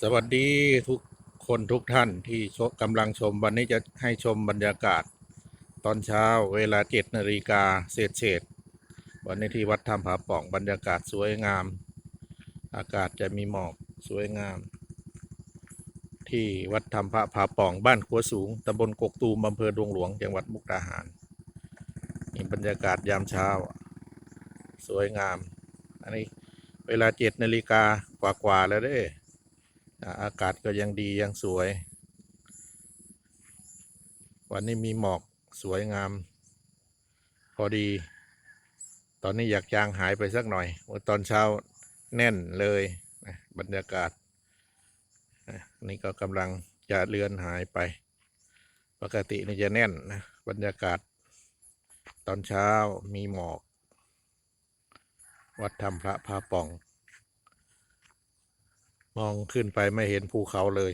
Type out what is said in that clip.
สวัสดีทุกคนทุกท่านที่กำลังชมวันนี้จะให้ชมบรรยากาศ ตอนเช้าเวลาเจ็ดนาฬิกาเศษเศษวันนี้ที่วัดถ้ำผาป่องบรรยากาศสวยงาม อากาศจะมีหมอกสวยงาม ที่วัดถ้ำพระผาป่องบ้านขัวสูงตำบลกกตูมอำเภอดวงหลวงจังหวัดมุกดาหารนี่บรรยากาศยามเช้า สวยงาม อันนี้เวลาเจ็ดนาฬิกากว่าๆแล้วเด้ อากาศก็ยังดียังสวย วันนี้มีหมอกสวยงาม พอดี ตอนนี้อยากจางหายไปสักหน่อยว่าตอนเช้าแน่นเลยบรรยากาศนี่ก็กำลังจะเลือนหายไป ปกตินี่จะแน่นนะบรรยากาศ ตอนเช้ามีหมอก วัดธรรมพระพาป่อง มองขึ้นไปไม่เห็นภูเขาเลย